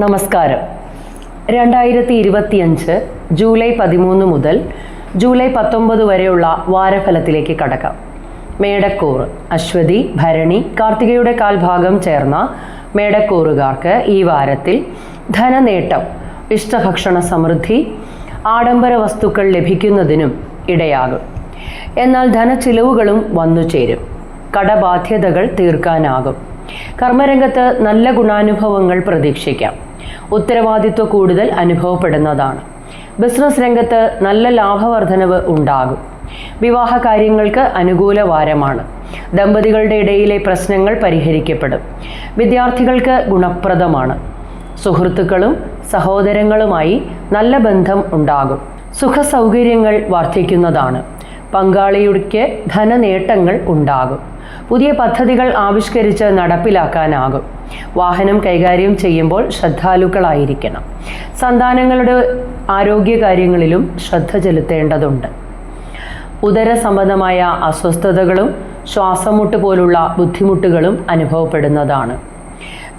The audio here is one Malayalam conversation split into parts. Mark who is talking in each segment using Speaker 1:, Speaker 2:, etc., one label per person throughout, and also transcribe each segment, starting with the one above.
Speaker 1: നമസ്കാരം. രണ്ടായിരത്തി ഇരുപത്തിയഞ്ച് ജൂലൈ പതിമൂന്ന് മുതൽ ജൂലൈ പത്തൊമ്പത് വരെയുള്ള വാരഫലത്തിലേക്ക് കടക്കാം. മേടക്കൂർ അശ്വതി ഭരണി കാർത്തികയുടെ കാൽഭാഗം ചേർന്ന മേടക്കൂറുകാർക്ക് ഈ വാരത്തിൽ ധനനേട്ടം ഇഷ്ടഭക്ഷണ സമൃദ്ധി ആഡംബര വസ്തുക്കൾ ലഭിക്കുന്നതിനും ഇടയാകും. എന്നാൽ ധനച്ചിലവുകളും വന്നു ചേരും. കടബാധ്യതകൾ തീർക്കാനാകും. കർമ്മരംഗത്ത് നല്ല ഗുണാനുഭവങ്ങൾ പ്രതീക്ഷിക്കാം. ഉത്തരവാദിത്വ കൂടുതൽ അനുഭവപ്പെടുന്നതാണ്. ബിസിനസ് രംഗത്ത് നല്ല ലാഭവർധനവ് ഉണ്ടാകും. വിവാഹ കാര്യങ്ങൾക്ക് അനുകൂല വാരമാണ്. ദമ്പതികളുടെ ഇടയിലെ പ്രശ്നങ്ങൾ പരിഹരിക്കപ്പെടും. വിദ്യാർത്ഥികൾക്ക് ഗുണപ്രദമാണ്. സുഹൃത്തുക്കളും സഹോദരങ്ങളുമായി നല്ല ബന്ധം ഉണ്ടാകും. സുഖസൗകര്യങ്ങൾ വർദ്ധിക്കുന്നതാണ്. പങ്കാളിയുടെ ധനനേട്ടങ്ങൾ ഉണ്ടാകും. പുതിയ പദ്ധതികൾ ആവിഷ്കരിച്ച് നടപ്പിലാക്കാനാകും. വാഹനം കൈകാര്യം ചെയ്യുമ്പോൾ ശ്രദ്ധാലുക്കളായിരിക്കണം. സന്താനങ്ങളുടെ ആരോഗ്യകാര്യങ്ങളിലും ശ്രദ്ധ ചെലുത്തേണ്ടതുണ്ട്. ഉദര സംബന്ധമായ അസ്വസ്ഥതകളും ശ്വാസമുട്ട് പോലുള്ള ബുദ്ധിമുട്ടുകളും അനുഭവപ്പെടുന്നതാണ്.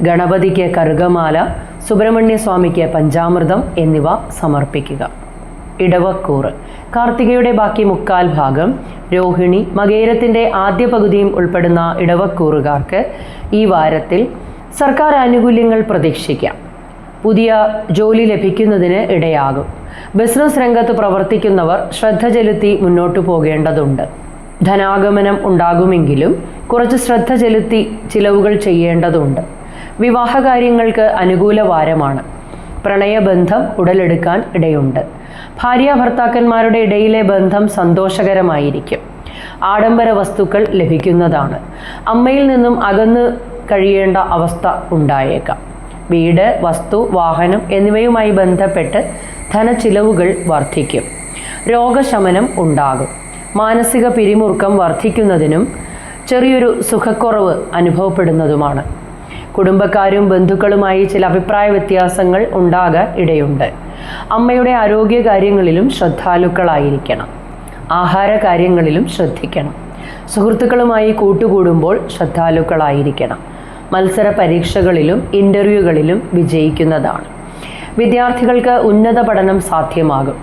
Speaker 1: ഗണപതിക്ക് കറുകമാല സുബ്രഹ്മണ്യ സ്വാമിക്ക് പഞ്ചാമൃതം എന്നിവ സമർപ്പിക്കുക. ഇടവക്കൂറ് കാർത്തികയുടെ ബാക്കി മുക്കാൽ ഭാഗം രോഹിണി മകേരത്തിന്റെ ആദ്യ പകുതിയും ഉൾപ്പെടുന്ന ഇടവക്കൂറുകാർക്ക് ഈ വാരത്തിൽ സർക്കാർ ആനുകൂല്യങ്ങൾ പ്രതീക്ഷിക്കാം. പുതിയ ജോലി ലഭിക്കുന്നതിന് ഇടയാകും. ബിസിനസ് രംഗത്ത് പ്രവർത്തിക്കുന്നവർ ശ്രദ്ധ ചെലുത്തി മുന്നോട്ടു പോകേണ്ടതുണ്ട്. ധനാഗമനം ഉണ്ടാകുമെങ്കിലും കുറച്ച് ശ്രദ്ധ ചെലുത്തി ചിലവുകൾ ചെയ്യേണ്ടതുണ്ട്. വിവാഹകാര്യങ്ങൾക്ക് അനുകൂല വാരമാണ്. പ്രണയബന്ധം ഉടലെടുക്കാൻ ഇടയുണ്ട്. ഭാര്യ ഭർത്താക്കന്മാരുടെ ഇടയിലെ ബന്ധം സന്തോഷകരമായിരിക്കും. ആഡംബര വസ്തുക്കൾ ലഭിക്കുന്നതാണ്. അമ്മയിൽ നിന്നും അകന്ന് കഴിയേണ്ട അവസ്ഥ ഉണ്ടായേക്കാം. വീട് വസ്തു വാഹനം എന്നിവയുമായി ബന്ധപ്പെട്ട് ധനച്ചിലവുകൾ വർദ്ധിക്കും. രോഗശമനം ഉണ്ടാകും. മാനസിക പിരിമുറുക്കം വർദ്ധിക്കുന്നതിനും ചെറിയൊരു സുഖക്കുറവ് അനുഭവപ്പെടുന്നതുമാണ്. കുടുംബക്കാരും ബന്ധുക്കളുമായി ചില അഭിപ്രായ വ്യത്യാസങ്ങൾ ഉണ്ടാകാൻ ഇടയുണ്ട്. അമ്മയുടെ ആരോഗ്യകാര്യങ്ങളിലും ശ്രദ്ധാലുക്കളായിരിക്കണം. ആഹാര കാര്യങ്ങളിലും ശ്രദ്ധിക്കണം. സുഹൃത്തുക്കളുമായി കൂട്ടുകൂടുമ്പോൾ ശ്രദ്ധാലുക്കളായിരിക്കണം. മത്സര പരീക്ഷകളിലും ഇന്റർവ്യൂകളിലും വിജയിക്കുന്നതാണ്. വിദ്യാർത്ഥികൾക്ക് ഉന്നത പഠനം സാധ്യമാകും.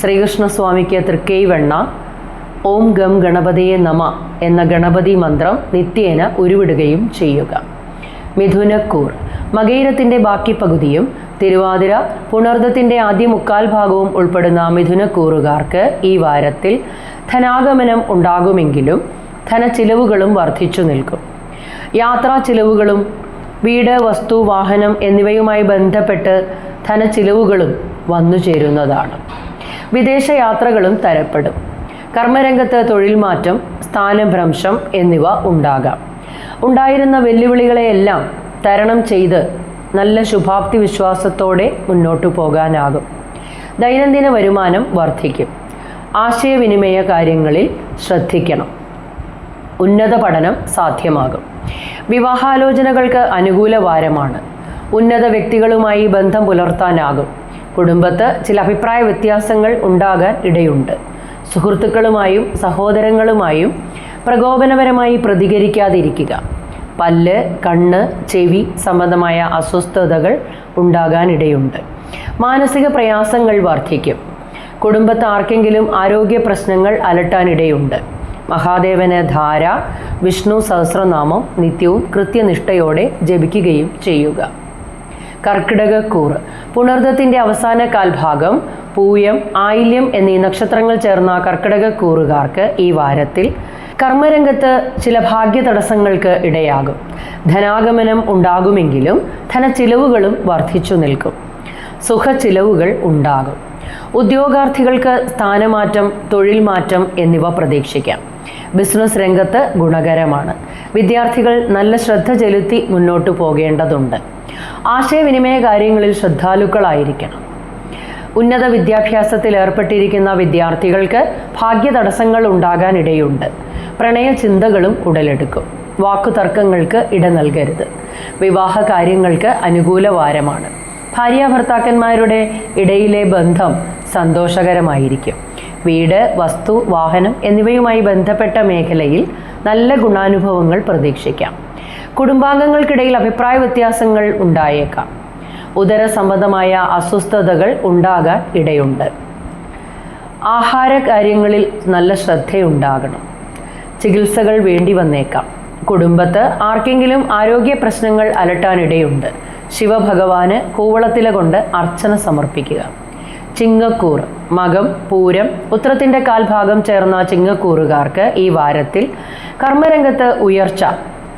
Speaker 1: ശ്രീകൃഷ്ണസ്വാമിക്ക് തൃക്കൈവെണ്ണ ഓം ഗം ഗണപതിയെ നമ എന്ന ഗണപതി മന്ത്രം നിത്യേന ഉരുവിടുകയും ചെയ്യുക. മിഥുനക്കൂർ. മകയിരത്തിന്റെ ബാക്കി പകുതിയും തിരുവാതിര പുണർദത്തിന്റെ ആദ്യ മുക്കാൽ ഭാഗവും ഉൾപ്പെടുന്ന മിഥുനക്കൂറുകാർക്ക് ഈ വാരത്തിൽ ധനാഗമനം ഉണ്ടാകുമെങ്കിലും ധനച്ചിലവുകളും വർദ്ധിച്ചു നിൽക്കും. യാത്രാ ചിലവുകളും വീട് വസ്തു വാഹനം എന്നിവയുമായി ബന്ധപ്പെട്ട് ധനച്ചിലവുകളും വന്നു ചേരുന്നതാണ്. വിദേശ യാത്രകളും തരപ്പെടും. കർമ്മരംഗത്ത് തൊഴിൽ മാറ്റം സ്ഥാനഭ്രംശം എന്നിവ ഉണ്ടാകാം. ഉണ്ടായിരുന്ന വെല്ലുവിളികളെയെല്ലാം തരണം ചെയ്ത് നല്ല ശുഭാപ്തി വിശ്വാസത്തോടെ മുന്നോട്ടു പോകാനാകും. ദൈനംദിന വരുമാനം വർദ്ധിക്കും. ആശയവിനിമയ കാര്യങ്ങളിൽ ശ്രദ്ധിക്കണം. ഉന്നത പഠനം സാധ്യമാകും. വിവാഹാലോചനകൾക്ക് അനുകൂല വാരമാണ്. ഉന്നത വ്യക്തികളുമായി ബന്ധം പുലർത്താനാകും. കുടുംബത്ത് ചില അഭിപ്രായ വ്യത്യാസങ്ങൾ ഉണ്ടാകാൻ ഇടയുണ്ട്. സുഹൃത്തുക്കളുമായും സഹോദരങ്ങളുമായും പ്രകോപനപരമായി പ്രതികരിക്കാതിരിക്കുക. പല്ല് കണ്ണ് ചെവി സംബന്ധമായ അസ്വസ്ഥതകൾ ഉണ്ടാകാനിടയുണ്ട്. മാനസിക പ്രയാസങ്ങൾ വർദ്ധിക്കും. കുടുംബത്ത് ആർക്കെങ്കിലും ആരോഗ്യ പ്രശ്നങ്ങൾ അലട്ടാനിടയുണ്ട്. മഹാദേവന് ധാര വിഷ്ണു സഹസ്രനാമം നിത്യവും കൃത്യനിഷ്ഠയോടെ ജപിക്കുകയും ചെയ്യുക. കർക്കിടകക്കൂറ് പുണർദത്തിന്റെ അവസാന കാൽഭാഗം പൂയം ആയില്യം എന്നീ നക്ഷത്രങ്ങൾ ചേർന്ന കർക്കിടകക്കൂറുകാർക്ക് ഈ വാരത്തിൽ കർമ്മരംഗത്ത് ചില ഭാഗ്യ തടസ്സങ്ങൾക്ക് ഇടയാകും. ധനാഗമനം ഉണ്ടാകുമെങ്കിലും ധനച്ചിലവുകളും വർദ്ധിച്ചു നിൽക്കും. സുഖച്ചിലവുകൾ ഉണ്ടാകും. ഉദ്യോഗാർത്ഥികൾക്ക് സ്ഥാനമാറ്റം തൊഴിൽ മാറ്റം എന്നിവ പ്രതീക്ഷിക്കാം. ബിസിനസ് രംഗത്ത് ഗുണകരമാണ്. വിദ്യാർത്ഥികൾ നല്ല ശ്രദ്ധ ചെലുത്തി മുന്നോട്ടു പോകേണ്ടതുണ്ട്. ആശയവിനിമയ കാര്യങ്ങളിൽ ശ്രദ്ധാലുക്കളായിരിക്കണം. ഉന്നത വിദ്യാഭ്യാസത്തിൽ ഏർപ്പെട്ടിരിക്കുന്ന വിദ്യാർത്ഥികൾക്ക് ഭാഗ്യ തടസ്സങ്ങൾ ഉണ്ടാകാനിടയുണ്ട്. പ്രണയ ചിന്തകളും ഉടലെടുക്കും. വാക്കുതർക്കങ്ങൾക്ക് ഇട നൽകരുത്. വിവാഹ കാര്യങ്ങൾക്ക് അനുകൂല വാരമാണ്. ഭാര്യ ഭർത്താക്കന്മാരുടെ ഇടയിലെ ബന്ധം സന്തോഷകരമായിരിക്കും. വീട് വസ്തു വാഹനം എന്നിവയുമായി ബന്ധപ്പെട്ട മേഖലയിൽ നല്ല ഗുണാനുഭവങ്ങൾ പ്രതീക്ഷിക്കാം. കുടുംബാംഗങ്ങൾക്കിടയിൽ അഭിപ്രായ വ്യത്യാസങ്ങൾ ഉണ്ടായേക്കാം. ഉദര സംബന്ധമായ അസ്വസ്ഥതകൾ ഉണ്ടാകാൻ ഇടയുണ്ട്. ആഹാര കാര്യങ്ങളിൽ നല്ല ശ്രദ്ധയുണ്ടാകണം. ചികിത്സകൾ വേണ്ടി വന്നേക്കാം. കുടുംബത്ത് ആർക്കെങ്കിലും ആരോഗ്യ പ്രശ്നങ്ങൾ അലട്ടാനിടയുണ്ട് ശിവഭഗവാന് കൂവളത്തില കൊണ്ട് അർച്ചന സമർപ്പിക്കുക. ചിങ്ങക്കൂർ മകം പൂരം ഉത്രത്തിന്റെ കാൽഭാഗം ചേർന്ന ചിങ്ങക്കൂറുകാർക്ക് ഈ വാരത്തിൽ കർമ്മരംഗത്ത് ഉയർച്ച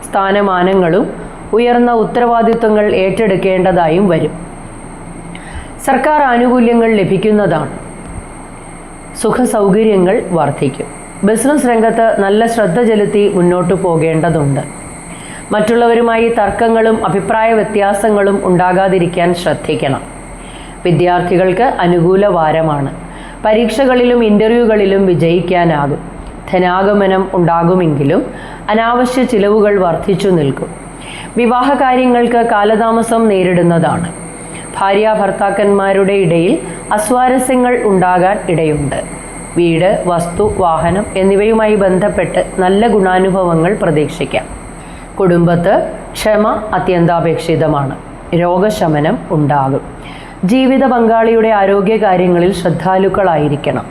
Speaker 1: സ്ഥാനമാനങ്ങളും ഉയർന്ന ഉത്തരവാദിത്വങ്ങൾ ഏറ്റെടുക്കേണ്ടതായും വരും. സർക്കാർ ആനുകൂല്യങ്ങൾ ലഭിക്കുന്നതാണ്. സുഖസൗകര്യങ്ങൾ വർദ്ധിക്കും. ബിസിനസ് രംഗത്ത് നല്ല ശ്രദ്ധ ചെലുത്തി മുന്നോട്ട് പോകേണ്ടതുണ്ട്. മറ്റുള്ളവരുമായി തർക്കങ്ങളും അഭിപ്രായ വ്യത്യാസങ്ങളും ഉണ്ടാകാതിരിക്കാൻ ശ്രദ്ധിക്കണം. വിദ്യാർത്ഥികൾക്ക് അനുകൂല വാരമാണ്. പരീക്ഷകളിലും ഇന്റർവ്യൂകളിലും വിജയിക്കാനാകും. ധനാഗമനം ഉണ്ടാകുമെങ്കിലും അനാവശ്യ ചിലവുകൾ വർദ്ധിച്ചു നിൽക്കും. വിവാഹ കാര്യങ്ങൾക്ക് കാലതാമസം നേരിടുന്നതാണ്. ഭാര്യ ഭർത്താക്കന്മാരുടെ ഇടയിൽ അസ്വാരസ്യങ്ങൾ ഉണ്ടാകാൻ ഇടയുണ്ട്. വീട് വസ്തു വാഹനം എന്നിവയുമായി ബന്ധപ്പെട്ട് നല്ല ഗുണാനുഭവങ്ങൾ പ്രതീക്ഷിക്കാം. കുടുംബത്ത് ക്ഷമ അത്യന്താപേക്ഷിതമാണ്. രോഗശമനം ഉണ്ടാകും. ജീവിത പങ്കാളിയുടെ ആരോഗ്യകാര്യങ്ങളിൽ ശ്രദ്ധാലുക്കളായിരിക്കണം.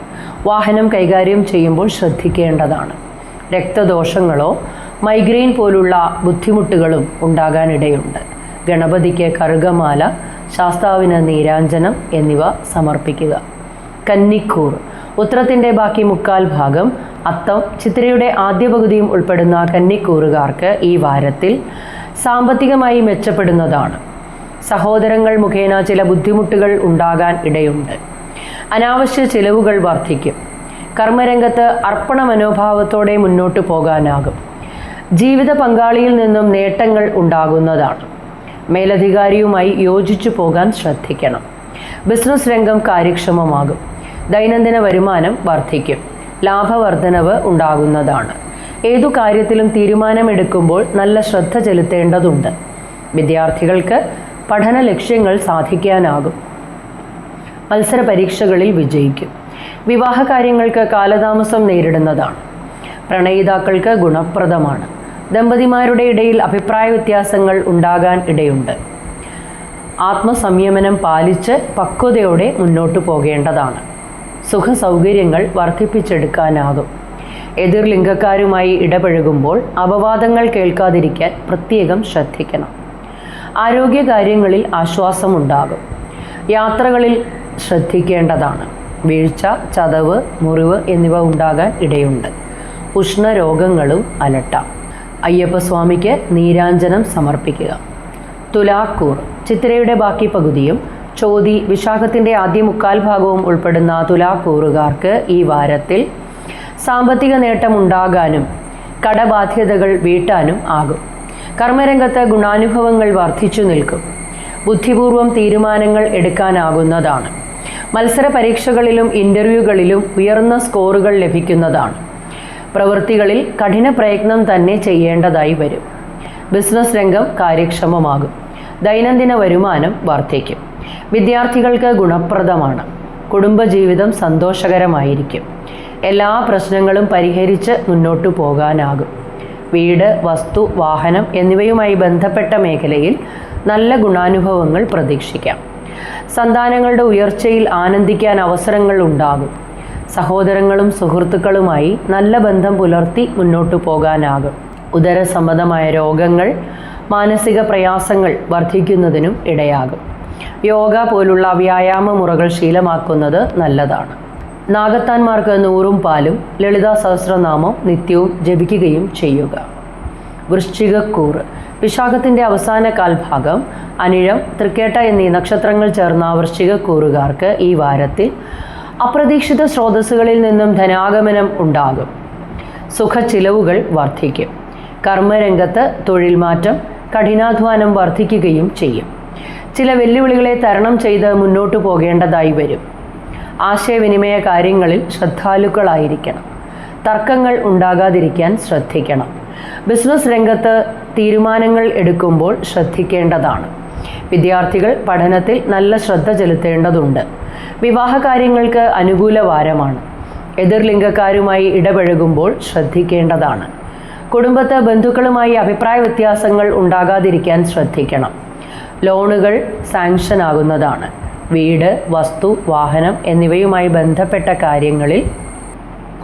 Speaker 1: വാഹനം കൈകാര്യം ചെയ്യുമ്പോൾ ശ്രദ്ധിക്കേണ്ടതാണ്. രക്തദോഷങ്ങളോ മൈഗ്രെയിൻ പോലുള്ള ബുദ്ധിമുട്ടുകളും ഉണ്ടാകാനിടയുണ്ട്. ഗണപതിക്ക് കറുകമാല ശാസ്താവിന് നീരാഞ്ജനം എന്നിവ സമർപ്പിക്കുക. കന്നിക്കൂർ ഉത്രത്തിന്റെ ബാക്കി മുക്കാൽ ഭാഗം അത്തം ചിത്രയുടെ ആദ്യ പകുതിയും ഉൾപ്പെടുന്ന കന്നിക്കൂറുകാർക്ക് ഈ വാരത്തിൽ സാമ്പത്തികമായി മെച്ചപ്പെടുന്നതാണ്. സഹോദരങ്ങൾ മുഖേന ചില ബുദ്ധിമുട്ടുകൾ ഉണ്ടാകാൻ ഇടയുണ്ട്. അനാവശ്യ ചിലവുകൾ വർദ്ധിക്കും കർമ്മരംഗത്ത് അർപ്പണ മനോഭാവത്തോടെ മുന്നോട്ട് പോകാനാകും. ജീവിത പങ്കാളിയിൽ നിന്നും നേട്ടങ്ങൾ ഉണ്ടാകുന്നതാണ്. മേലധികാരിയുമായി യോജിച്ചു പോകാൻ ശ്രദ്ധിക്കണം. ബിസിനസ് രംഗം കാര്യക്ഷമമാകും. ദൈനംദിന വരുമാനം വർദ്ധിക്കും ലാഭവർദ്ധനവ് ഉണ്ടാകുന്നതാണ്. ഏതു കാര്യത്തിലും തീരുമാനമെടുക്കുമ്പോൾ നല്ല ശ്രദ്ധ ചെലുത്തേണ്ടതുണ്ട്. വിദ്യാർത്ഥികൾക്ക് പഠന ലക്ഷ്യങ്ങൾ സാധിക്കാനാകും. മത്സര പരീക്ഷകളിൽ വിജയിക്കും. വിവാഹ കാര്യങ്ങൾക്ക് കാലതാമസം നേരിടുന്നതാണ്. പ്രണയിതാക്കൾക്ക് ഗുണപ്രദമാണ്. ദമ്പതിമാരുടെ ഇടയിൽ അഭിപ്രായ വ്യത്യാസങ്ങൾ ഉണ്ടാകാൻ ഇടയുണ്ട്. ആത്മസംയമനം പാലിച്ച് പക്വതയോടെ മുന്നോട്ടു പോകേണ്ടതാണ്. സുഖ സൗകര്യങ്ങൾ വർദ്ധിപ്പിച്ചെടുക്കാനാകും. എതിർ ലിംഗക്കാരുമായി ഇടപഴകുമ്പോൾ അപവാദങ്ങൾ കേൾക്കാതിരിക്കാൻ പ്രത്യേകം ശ്രദ്ധിക്കണം. ആരോഗ്യകാര്യങ്ങളിൽ ആശ്വാസമുണ്ടാകും. യാത്രകളിൽ ശ്രദ്ധിക്കേണ്ടതാണ്. വീഴ്ച ചതവ് മുറിവ് എന്നിവ ഉണ്ടാകാൻ ഇടയുണ്ട്. ഉഷ്ണരോഗങ്ങളും അലട്ടാം. അയ്യപ്പസ്വാമിക്ക് നീരാഞ്ജനം സമർപ്പിക്കുക. തുലാക്കൂർ ചിത്രയുടെ ബാക്കി പകുതിയും ചോതി വിശാഖത്തിന്റെ ആദ്യ മുക്കാൽ ഭാഗവും ഉൾപ്പെടുന്ന തുലാക്കൂറുകാർക്ക് ഈ വാരത്തിൽ സാമ്പത്തിക നേട്ടമുണ്ടാകാനും കടബാധ്യതകൾ വീട്ടാനും ആകും. കർമ്മരംഗത്ത് ഗുണാനുഭവങ്ങൾ വർദ്ധിച്ചു നിൽക്കും. ബുദ്ധിപൂർവം തീരുമാനങ്ങൾ എടുക്കാനാകുന്നതാണ്. മത്സര പരീക്ഷകളിലും ഇന്റർവ്യൂകളിലും ഉയർന്ന സ്കോറുകൾ ലഭിക്കുന്നതാണ്. പ്രവൃത്തികളിൽ കഠിന പ്രയത്നം തന്നെ ചെയ്യേണ്ടതായി വരും. ബിസിനസ് രംഗം കാര്യക്ഷമമാകും. ദൈനംദിന വരുമാനം വർദ്ധിക്കും. വിദ്യാർത്ഥികൾക്ക് ഗുണപ്രദമാണ്. കുടുംബജീവിതം സന്തോഷകരമായിരിക്കും. എല്ലാ പ്രശ്നങ്ങളും പരിഹരിച്ച് മുന്നോട്ടു പോകാനാകും. വീട് വസ്തു വാഹനം എന്നിവയുമായി ബന്ധപ്പെട്ട മേഖലയിൽ നല്ല ഗുണാനുഭവങ്ങൾ പ്രതീക്ഷിക്കാം. സന്താനങ്ങളുടെ ഉയർച്ചയിൽ ആനന്ദിക്കാൻ അവസരങ്ങൾ ഉണ്ടാകും. സഹോദരങ്ങളും സുഹൃത്തുക്കളുമായി നല്ല ബന്ധം പുലർത്തി മുന്നോട്ടു പോകാനാകും. ഉദര സംബന്ധമായ രോഗങ്ങൾ മാനസിക പ്രയാസങ്ങൾ വർദ്ധിക്കുന്നതിനും ഇടയാകും. യോഗ പോലുള്ള വ്യായാമ മുറകൾ ശീലമാക്കുന്നത് നല്ലതാണ്. നാഗത്താന്മാർക്ക് നൂറും പാലും ലളിതാ സഹസ്രനാമം നിത്യവും ജപിക്കുകയും ചെയ്യുക. വൃശ്ചികക്കൂറ്. വിശാഖത്തിന്റെ അവസാന കാൽഭാഗം അനിഴം തൃക്കേട്ട എന്നീ നക്ഷത്രങ്ങൾ ചേർന്ന വൃശ്ചികക്കൂറുകാർക്ക് ഈ വാരത്തിൽ അപ്രതീക്ഷിത സ്രോതസ്സുകളിൽ നിന്നും ധനാഗമനം ഉണ്ടാകും. സുഖച്ചിലവുകൾ വർദ്ധിക്കും. കർമ്മരംഗത്ത് തൊഴിൽ മാറ്റം കഠിനാധ്വാനം വർദ്ധിക്കുകയും ചെയ്യും. ചില വെല്ലുവിളികളെ തരണം ചെയ്ത് മുന്നോട്ടു പോകേണ്ടതായി വരും. ആശയവിനിമയ കാര്യങ്ങളിൽ ശ്രദ്ധാലുക്കളായിരിക്കണം. തർക്കങ്ങൾ ഉണ്ടാകാതിരിക്കാൻ ശ്രദ്ധിക്കണം. ബിസിനസ് രംഗത്ത് തീരുമാനങ്ങൾ എടുക്കുമ്പോൾ ശ്രദ്ധിക്കേണ്ടതാണ്. വിദ്യാർത്ഥികൾ പഠനത്തിൽ നല്ല ശ്രദ്ധ ചെലുത്തേണ്ടതുണ്ട്. വിവാഹ കാര്യങ്ങൾക്ക് അനുകൂല വാരമാണ്. എതിർലിംഗക്കാരുമായി ഇടപഴകുമ്പോൾ ശ്രദ്ധിക്കേണ്ടതാണ്. കുടുംബത്ത് ബന്ധുക്കളുമായി അഭിപ്രായ വ്യത്യാസങ്ങൾ ഉണ്ടാകാതിരിക്കാൻ ശ്രദ്ധിക്കണം. ലോണുകൾ സാങ്ഷൻ ആകുന്നതാണ്. വീട് വസ്തു വാഹനം എന്നിവയുമായി ബന്ധപ്പെട്ട കാര്യങ്ങളിൽ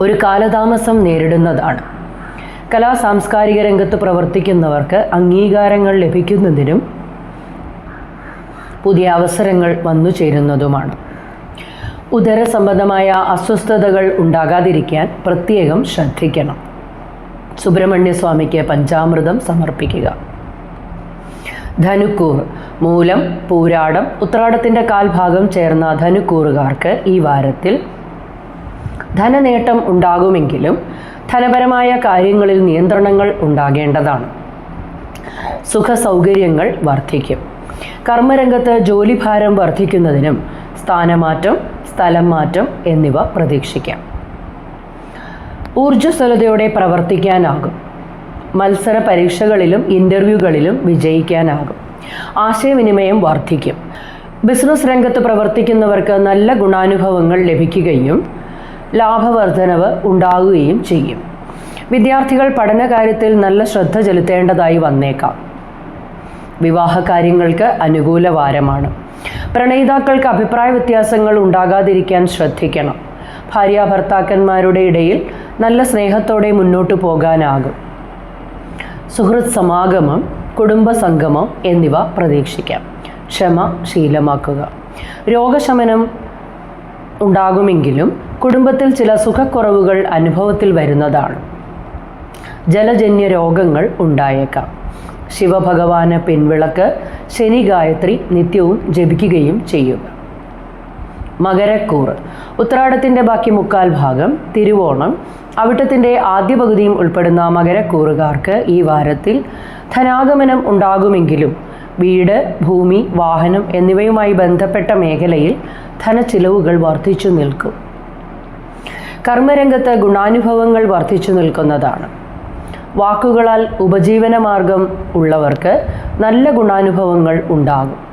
Speaker 1: ഒരു കാലതാമസം നേരിടുന്നതാണ്. കലാ സാംസ്കാരിക രംഗത്ത് പ്രവർത്തിക്കുന്നവർക്ക് അംഗീകാരങ്ങൾ ലഭിക്കുന്നതിനും പുതിയ അവസരങ്ങൾ വന്നു ചേരുന്നതുമാണ്. ഉദര സംബന്ധമായ അസ്വസ്ഥതകൾ ഉണ്ടാകാതിരിക്കാൻ പ്രത്യേകം ശ്രദ്ധിക്കണം. സുബ്രഹ്മണ്യ സ്വാമിക്ക് പഞ്ചാമൃതം സമർപ്പിക്കുക. ധനുക്കൂർ. മൂലം പൂരാടം ഉത്രാടത്തിന്റെ കാൽഭാഗം ചേർന്ന ധനുക്കൂറുകാർക്ക് ഈ വാരത്തിൽ ധനനേട്ടം ഉണ്ടാകുമെങ്കിലും ധനപരമായ കാര്യങ്ങളിൽ നിയന്ത്രണങ്ങൾ ഉണ്ടാകേണ്ടതാണ്. സുഖ സൗകര്യങ്ങൾ വർദ്ധിക്കും. കർമ്മരംഗത്ത് ജോലിഭാരം വർദ്ധിക്കുന്നതിനും സ്ഥാനമാറ്റം സ്ഥലം മാറ്റം എന്നിവ പ്രതീക്ഷിക്കാം. ഊർജസ്വലതയോടെ പ്രവർത്തിക്കാനാകും. മത്സര പരീക്ഷകളിലും ഇന്റർവ്യൂകളിലും വിജയിക്കാനാകും. ആശയവിനിമയം വർദ്ധിക്കും. ബിസിനസ് രംഗത്ത് പ്രവർത്തിക്കുന്നവർക്ക് നല്ല ഗുണാനുഭവങ്ങൾ ലഭിക്കുകയും ലാഭവർദ്ധനവ് ഉണ്ടാകുകയും ചെയ്യും. വിദ്യാർത്ഥികൾ പഠനകാര്യത്തിൽ നല്ല ശ്രദ്ധ ചെലുത്തേണ്ടതായി വന്നേക്കാം. വിവാഹ കാര്യങ്ങൾക്ക് അനുകൂല വാരമാണ്. പ്രണയിതാക്കൾക്ക് അഭിപ്രായ വ്യത്യാസങ്ങൾ ഉണ്ടാകാതിരിക്കാൻ ശ്രദ്ധിക്കണം. ഭാര്യ ഭർത്താക്കന്മാരുടെ ഇടയിൽ നല്ല സ്നേഹത്തോടെ മുന്നോട്ട് പോകാനാകും. സുഹൃത് സമാഗമം കുടുംബ സംഗമം എന്നിവ പ്രതീക്ഷിക്കാം. ക്ഷമ ശീലമാക്കുക. രോഗശമനം ഉണ്ടാകുമെങ്കിലും കുടുംബത്തിൽ ചില സുഖക്കുറവുകൾ അനുഭവത്തിൽ വരുന്നതാണ്. ജലജന്യ രോഗങ്ങൾ ഉണ്ടായേക്കാം. ശിവഭഗവാന് പിൻവിളക്ക് ശനി ഗായത്രി നിത്യവും ജപിക്കുകയും ചെയ്യുക. മകരക്കൂറ് ഉത്രാടത്തിന്റെ ബാക്കി മുക്കാൽ ഭാഗം തിരുവോണം. അവിട്ടത്തിന്റെ ആദ്യ പകുതിയും ഉൾപ്പെടുന്ന മകരക്കൂറുകാർക്ക് ഈ വാരത്തിൽ ധനാഗമനം ഉണ്ടാകുമെങ്കിലും വീട് ഭൂമി വാഹനം എന്നിവയുമായി ബന്ധപ്പെട്ട മേഖലയിൽ ധനച്ചിലവുകൾ വർദ്ധിച്ചു നിൽക്കും. കർമ്മരംഗത്ത് ഗുണാനുഭവങ്ങൾ വർദ്ധിച്ചു നിൽക്കുന്നതാണ്. വാക്കുകളാൽ ഉപജീവനമാർഗം ഉള്ളവർക്ക് നല്ല ഗുണാനുഭവങ്ങൾ ഉണ്ടാകും.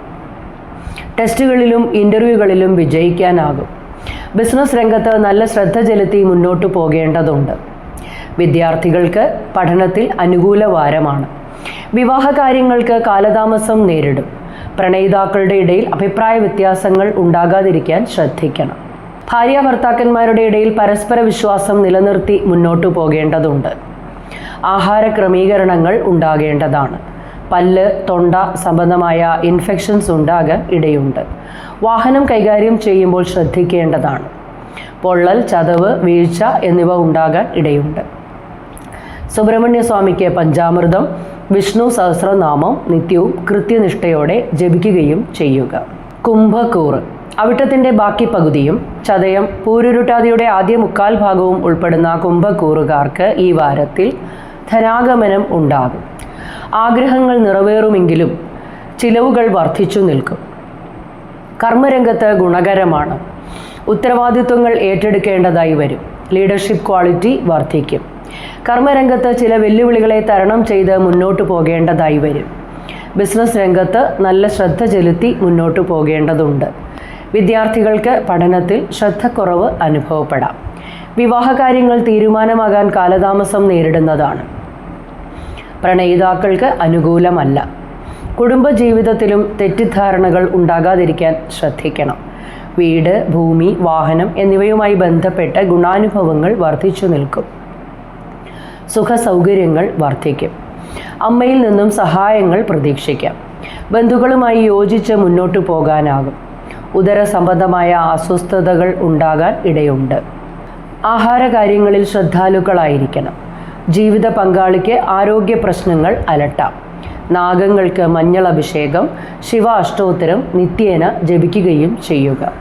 Speaker 1: ടെസ്റ്റുകളിലും ഇന്റർവ്യൂകളിലും വിജയിക്കാനാകും. ബിസിനസ് രംഗത്ത് നല്ല ശ്രദ്ധ ചെലുത്തി മുന്നോട്ട് പോകേണ്ടതുണ്ട്. വിദ്യാർത്ഥികൾക്ക് പഠനത്തിൽ അനുകൂല വാരമാണ്. വിവാഹ കാര്യങ്ങൾക്ക് കാലതാമസം നേരിടും. പ്രണയിതാക്കളുടെ ഇടയിൽ അഭിപ്രായ വ്യത്യാസങ്ങൾ ഉണ്ടാകാതിരിക്കാൻ ശ്രദ്ധിക്കണം. ഭാര്യ ഭർത്താക്കന്മാരുടെ ഇടയിൽ പരസ്പര വിശ്വാസം നിലനിർത്തി മുന്നോട്ടു പോകേണ്ടതുണ്ട്. ആഹാര ക്രമീകരണങ്ങൾ ഉണ്ടാകേണ്ടതാണ്. പല്ല് തൊണ്ട സംബന്ധമായ ഇൻഫെക്ഷൻസ് ഉണ്ടാകാൻ ഇടയുണ്ട്. വാഹനം കൈകാര്യം ചെയ്യുമ്പോൾ ശ്രദ്ധിക്കേണ്ടതാണ്. പൊള്ളൽ ചതവ് വീഴ്ച എന്നിവ ഉണ്ടാകാൻ ഇടയുണ്ട്. സുബ്രഹ്മണ്യ സ്വാമിക്ക് പഞ്ചാമൃതം വിഷ്ണു സഹസ്രനാമം നിത്യവും കൃത്യനിഷ്ഠയോടെ ജപിക്കുകയും ചെയ്യുക. കുംഭക്കൂറ്. അവിട്ടത്തിന്റെ ബാക്കി പകുതിയും ചതയം പൂരുരുട്ടാതിയുടെ ആദ്യ മുക്കാൽ ഭാഗവും ഉൾപ്പെടുന്ന കുംഭക്കൂറുകാർക്ക് ഈ വാരത്തിൽ ധനാഗമനം ഉണ്ടാകും. ആഗ്രഹങ്ങൾ നിറവേറുമെങ്കിലും ചിലവുകൾ വർദ്ധിച്ചു നിൽക്കും. കർമ്മരംഗത്ത് ഗുണകരമാണ്. ഉത്തരവാദിത്വങ്ങൾ ഏറ്റെടുക്കേണ്ടതായി വരും. ലീഡർഷിപ്പ് ക്വാളിറ്റി വർദ്ധിക്കും. കർമ്മരംഗത്ത് ചില വെല്ലുവിളികളെ തരണം ചെയ്ത് മുന്നോട്ട് പോകേണ്ടതായി വരും. ബിസിനസ് രംഗത്ത് നല്ല ശ്രദ്ധ ചെലുത്തി മുന്നോട്ട് പോകേണ്ടതുണ്ട്. വിദ്യാർത്ഥികൾക്ക് പഠനത്തിൽ ശ്രദ്ധക്കുറവ് അനുഭവപ്പെടാം. വിവാഹകാര്യങ്ങൾ തീരുമാനമാകാൻ കാലതാമസം നേരിടുന്നതാണ്. പ്രണയിതാക്കൾക്ക് അനുകൂലമല്ല. കുടുംബജീവിതത്തിലും തെറ്റിദ്ധാരണകൾ ഉണ്ടാകാതിരിക്കാൻ ശ്രദ്ധിക്കണം. വീട് ഭൂമി വാഹനം എന്നിവയുമായി ബന്ധപ്പെട്ട ഗുണാനുഭവങ്ങൾ വർദ്ധിച്ചു നിൽക്കും. സുഖസൗകര്യങ്ങൾ വർദ്ധിക്കും. അമ്മയിൽ നിന്നും സഹായങ്ങൾ പ്രതീക്ഷിക്കാം. ബന്ധുക്കളുമായി യോജിച്ച് മുന്നോട്ടു പോകാനാകും. ഉദര സംബന്ധമായ അസ്വസ്ഥതകൾ ഉണ്ടാകാൻ ഇടയുണ്ട്. ആഹാരകാര്യങ്ങളിൽ ശ്രദ്ധാലുക്കളായിരിക്കണം. ജീവിത പങ്കാളിക്ക് ആരോഗ്യ പ്രശ്നങ്ങൾ അലട്ടാം. നാഗങ്ങൾക്ക് മഞ്ഞൾ അഭിഷേകം ശിവ അഷ്ടോത്തരം നിത്യേന ജപിക്കുകയും ചെയ്യുക.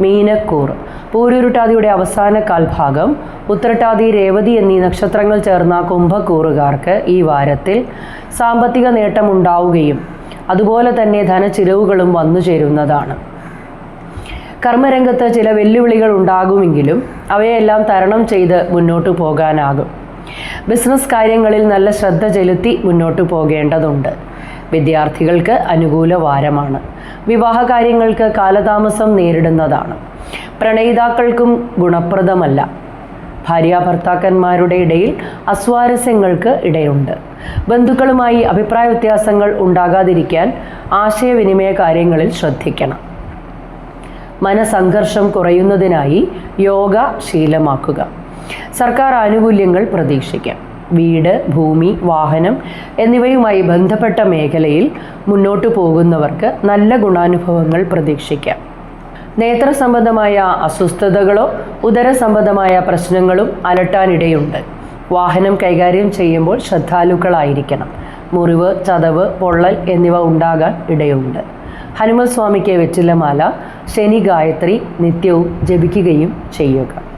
Speaker 1: മീനക്കൂർ. പൂരുരുട്ടാതിയുടെ അവസാന കാൽഭാഗം. ഉത്രട്ടാതി രേവതി എന്നീ നക്ഷത്രങ്ങൾ ചേർന്ന കുംഭക്കൂറുകാർക്ക് ഈ വാരത്തിൽ സാമ്പത്തിക നേട്ടമുണ്ടാവുകയും അതുപോലെ തന്നെ ധനച്ചിലവുകളും വന്നു ചേരുന്നതാണ്. കർമ്മരംഗത്ത് ചില വെല്ലുവിളികൾ ഉണ്ടാകുമെങ്കിലും അവയെല്ലാം തരണം ചെയ്ത് മുന്നോട്ടു പോകാനാകും. ബിസിനസ് കാര്യങ്ങളിൽ നല്ല ശ്രദ്ധ ചെലുത്തി മുന്നോട്ട് പോകേണ്ടതുണ്ട്. വിദ്യാർത്ഥികൾക്ക് അനുകൂല വാരമാണ്. വിവാഹ കാര്യങ്ങൾക്ക് കാലതാമസം നേരിടുന്നതാണ്. പ്രണയിതാക്കൾക്കും ഗുണപ്രദമല്ല. ഭാര്യാഭർത്താക്കന്മാരുടെ ഇടയിൽ അസ്വാരസ്യങ്ങൾക്ക് ഇടയുണ്ട്. ബന്ധുക്കളുമായി അഭിപ്രായ വ്യത്യാസങ്ങൾ ഉണ്ടാകാതിരിക്കാൻ ആശയവിനിമയ കാര്യങ്ങളിൽ ശ്രദ്ധിക്കണം. മനസംഘർഷം കുറയുന്നതിനായി യോഗ ശീലമാക്കുക. സർക്കാർ ആനുകൂല്യങ്ങൾ പ്രതീക്ഷിക്കാം. വീട് ഭൂമി വാഹനം എന്നിവയുമായി ബന്ധപ്പെട്ട മേഖലയിൽ മുന്നോട്ടു പോകുന്നവർക്ക് നല്ല ഗുണാനുഭവങ്ങൾ പ്രതീക്ഷിക്കാം. നേത്ര സംബന്ധമായ അസ്വസ്ഥതകളോ ഉദര സംബന്ധമായ പ്രശ്നങ്ങളും അലട്ടാനിടയുണ്ട്. വാഹനം കൈകാര്യം ചെയ്യുമ്പോൾ ശ്രദ്ധാലുക്കളായിരിക്കണം. മുറിവ് ചതവ് പൊള്ളൽ എന്നിവ ഉണ്ടാകാൻ ഇടയുണ്ട്. ഹനുമൽ സ്വാമിക്ക് വെച്ചില്ല മാല ശനി ഗായത്രി നിത്യവും ജപിക്കുകയും ചെയ്യുക.